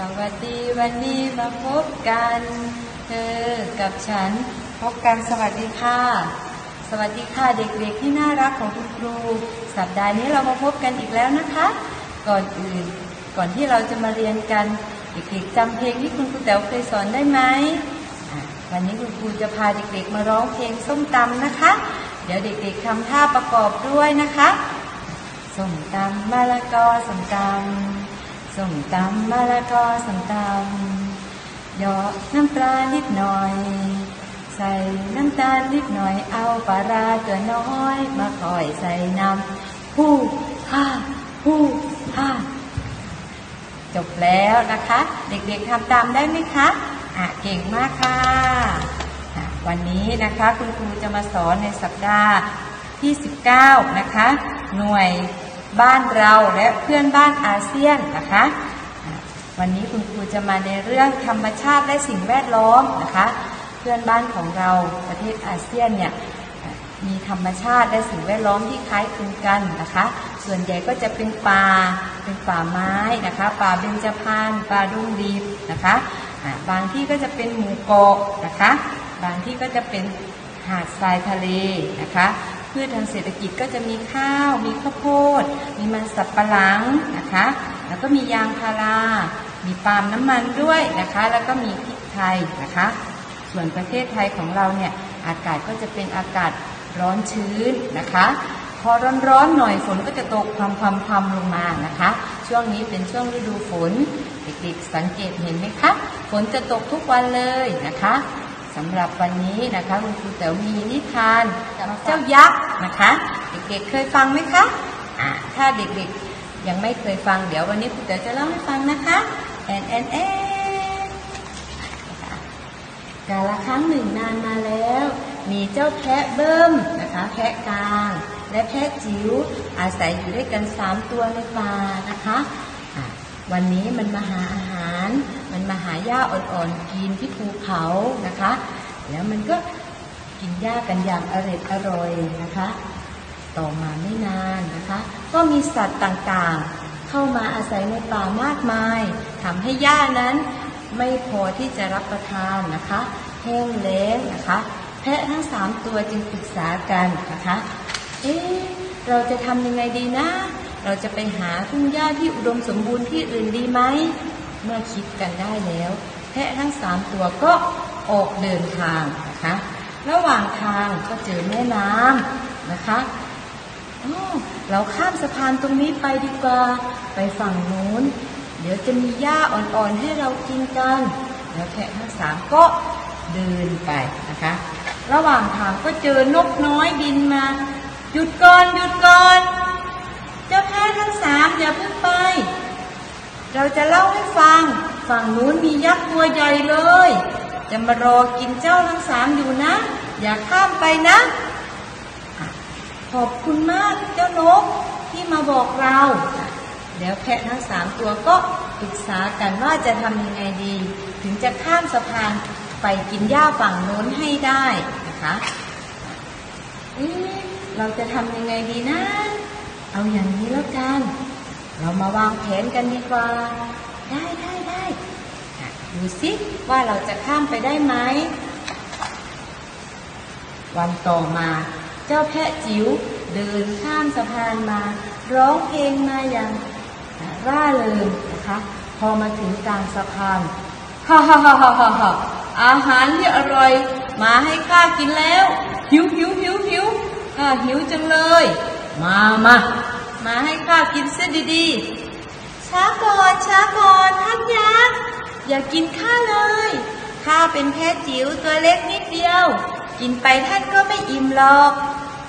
สวัสดีวันนี้มาพบกันเธอกับฉันพบกันสวัสดีค่ะ สวัสดีค่ะเด็กๆที่น่ารักของคุณครู สัปดาห์นี้เรามาพบกันอีกแล้วนะคะ ก่อนอื่นก่อนที่เราจะมาเรียนกันเด็กๆจำเพลงที่คุณครูแต๋วเคยสอนได้ไหมวันนี้คุณครูจะพาเด็กๆมาร้องเพลงส้มตำนะคะ เดี๋ยวเด็กๆทำท่าประกอบด้วยนะคะส้มตำมะละกอส้มตำ ส้มตำมะละกอส้มตำหยอกน้ำปลานิดหน่อย ใส่น้ำตาลนิดหน่อย เอาปลาราตัวน้อยมาคอยใส่น้ำผู้ฮ่าผู้ฮ่าจบแล้วนะคะ เด็กๆทำตามได้ไหมคะอะเก่งมากค่ะอะ วันนี้นะคะคุณครูจะมาสอนในสัปดาห์ที่ 19 นะคะ หน่วย บ้านเราและเพื่อนบ้านอาเซียนนะคะ วันนี้คุณครูจะมาในเรื่องธรรมชาติและสิ่งแวดล้อมนะคะ เพื่อนบ้านของเราประเทศอาเซียนเนี่ยมีธรรมชาติและสิ่งแวดล้อมที่คล้ายคลึงกันนะคะ ส่วนใหญ่ก็จะเป็นป่า เป็นป่าไม้นะคะ ป่าเบญจพรรณ ป่าดุงดิบนะคะ บางที่ก็จะเป็นหมู่เกาะนะคะ บางที่ก็จะเป็นหาดทรายทะเลนะคะ พืชทางเศรษฐกิจก็จะมีข้าว มีข้าวโพด มีมันสับปะหลังนะคะ แล้วก็มียางพารา มีปาล์มน้ำมันด้วยนะคะ แล้วก็มีพริกไทยนะคะ ส่วนประเทศไทยของเราเนี่ยอากาศก็จะเป็นอากาศร้อนชื้นนะคะ พอร้อนๆหน่อยฝนก็จะตกพรำๆๆลงมานะคะ ช่วงนี้เป็นช่วงฤดูฝนเด็กๆสังเกตเห็นไหมคะฝนจะตกทุกวันเลยนะคะ สำหรับวันนี้นะคะ คุณครูแต๋วมีนิทานเจ้ายักษ์นะคะ เด็กๆเคยฟังไหมคะอ่าถ้าเด็กๆยังไม่เคยฟังเดี๋ยววันนี้ครูแต๋วจะเล่าให้ฟังนะคะแอนแอนแอนกาละครั้งหนึ่งนานมาแล้ว มีเจ้าแพะเบิ้มนะคะ แพะกลาง และแพะจิ๋วอาศัยอยู่ด้วยกันสามตัวในป่านะคะอะ วันนี้มันมาหาอาหาร มันมาหาหญ้าอ่อนๆกินที่ภูเขานะคะ แล้วมันก็กินหญ้ากันอย่างอร่อยอร่อยนะคะ ต่อมาไม่นานนะคะ ก็มีสัตว์ต่างๆ เข้ามาอาศัยในป่ามากมายทำให้หญ้านั้นไม่พอที่จะรับประทานนะคะแห้งแล้งนะคะ แพะทั้งสามตัวจึงปรึกษากันนะคะ เอ๊ะเราจะทำยังไงดีนะ เราจะไปหาทุ่งหญ้าที่อุดมสมบูรณ์ที่อื่นดีไหม เมื่อคิดกันได้แล้ว แพะทั้งสามตัวก็ออกเดินทางนะคะ ระหว่างทางก็เจอแม่น้ำนะคะเราข้ามสะพานตรงนี้ไปดีกว่า ไปฝั่งนู้น เดี๋ยวจะมีหญ้าอ่อนๆให้เรากินกัน แล้วแพะทั้งสามก็เดินไปนะคะ ระหว่างทางก็เจอนกน้อยบินมา หยุดก่อนหยุดก่อน ทั้งสามอย่าเพิ่งไป เราจะเล่าให้ฟัง ฝั่งนู้นมียักษ์ตัวใหญ่เลย จะมารอกินเจ้าทั้งสามอยู่นะ อย่าข้ามไปนะ ขอบคุณมากเจ้านกที่มาบอกเราแล้วแพะทั้งสามตัวก็ปรึกษากันว่าจะทำยังไงดี ถึงจะข้ามสะพานไปกินหญ้าฝั่งโน้นให้ได้นะคะเอ๊ะเราจะทำยังไงดีนะ เอาอย่างนี้แล้วกัน เรามาวางแผนกันดีกว่า ได้ได้ได้ดูสิว่าเราจะข้ามไปได้ไหม วันต่อมาเจ้าแพะจิ๋วเดินข้ามสะพานมา ร้องเพลงมาอย่างร่าเริงนะคะ พอมาถึงกลางสะพานฮ่าฮ่าฮ่าฮ่าฮ่าฮ่าอาหารที่อร่อย มาให้ข้ากินแล้ว หิวหิวหิวหิวข้าหิวจังเลย มามา มาให้ข้ากินเส้นดีๆ ช้าก่อนช้าก่อนท่านยักษ์อย่ากินข้าเลย ข้าเป็นแพะจิ๋วตัวเล็กนิดเดียว กินไปท่านก็ไม่อิ่มหรอก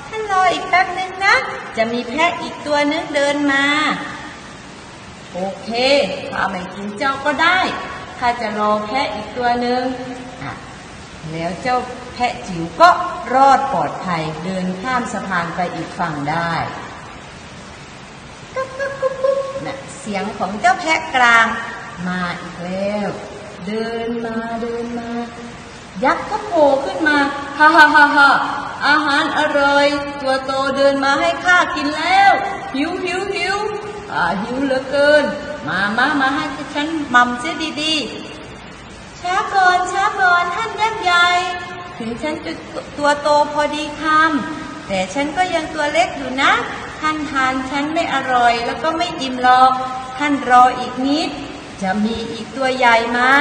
ท่านรออีกแป๊บนึงนะ จะมีแพะอีกตัวนึงเดินมา โอเคข้าไม่กินเจ้าก็ได้ ข้าจะรอแพะอีกตัวหนึ่ง แล้วเจ้าแพะจิ๋วก็รอดปลอดภัยเดินข้ามสะพานไปอีกฝั่งได้กุ๊กกุ๊กกุ๊กกุ๊กน่ะเสียงของเจ้าแพะกลางมาอีกแล้วเดินมาเดินมา ยักษ์ก็โผล่ขึ้นมาฮ่าฮ่าฮ่าฮ่าอาหารอร่อย ตัวโตเดินมาให้ข้ากินแล้ว หิวหิวหิวอ่าหิวเหลือเกิน มามามาให้ฉันมั่มเสียดีๆ ช้าก่อนช้าก่อนท่านยักษ์ใหญ่ ถึงฉันจะตัวโตพอดีคำแต่ฉันก็ยังตัวเล็กอยู่นะ ท่านทานฉันไม่อร่อย แล้วก็ไม่อิ่มหรอก ท่านรออีกนิด จะมีอีกตัวใหญ่มา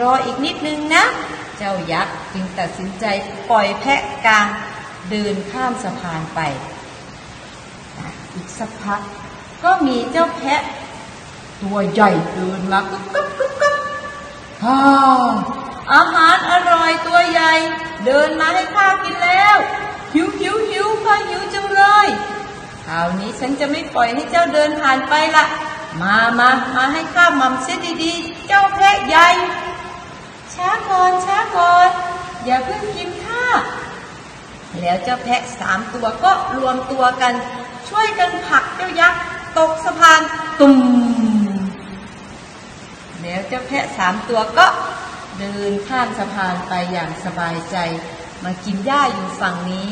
รออีกนิดนึงนะ เจ้ายักษ์จึงตัดสินใจปล่อยแพะกลางเดินข้ามสะพานไป อีกสักพักก็มีเจ้าแพะ ตัวใหญ่เดินมากุ๊กกุ๊ก ฮ่าอาหารอร่อยตัวใหญ่ เดินมาให้ข้ากินแล้ว หิวหิวหิวข้าหิวจังเลยคราวนี้ฉันจะไม่ปล่อยให้เจ้าเดินผ่านไปละ มามามาให้ข้าม่ำเสียดีๆ เจ้าแพะใหญ่ ช้าก่อนช้าก่อน อย่าเพิ่งกินข้าแล้วเจ้าแพะสามตัวก็รวมตัวกัน ช่วยกันผลักเจ้ายักษ์ตกสะพานตุ่ม แล้วเจ้าแพะสามตัวก็เดินข้ามสะพานไปอย่างสบายใจ มากินหญ้าอยู่ฝั่งนี้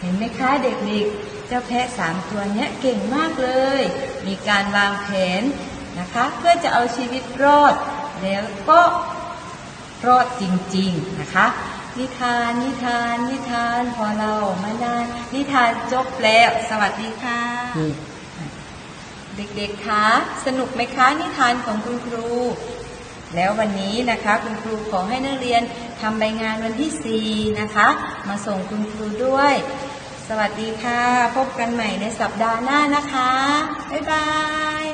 เห็นไหมคะเด็กๆ เจ้าแพะสามตัวเนี้ยเก่งมากเลย มีการวางแผนนะคะ เพื่อจะเอาชีวิตรอด แล้วก็รอดจริงๆนะคะ นิทาน นิทาน นิทาน พอเรามานานนิทานจบแล้ว สวัสดีค่ะ เด็กๆ คะ สนุกไหมคะนิทานของคุณครู แล้ววันนี้นะคะคุณครูขอให้นักเรียนทำใบงานวันที่ 4 นะคะ มาส่งคุณครูด้วย สวัสดีค่ะ พบกันใหม่ในสัปดาห์หน้านะคะ บ๊ายบาย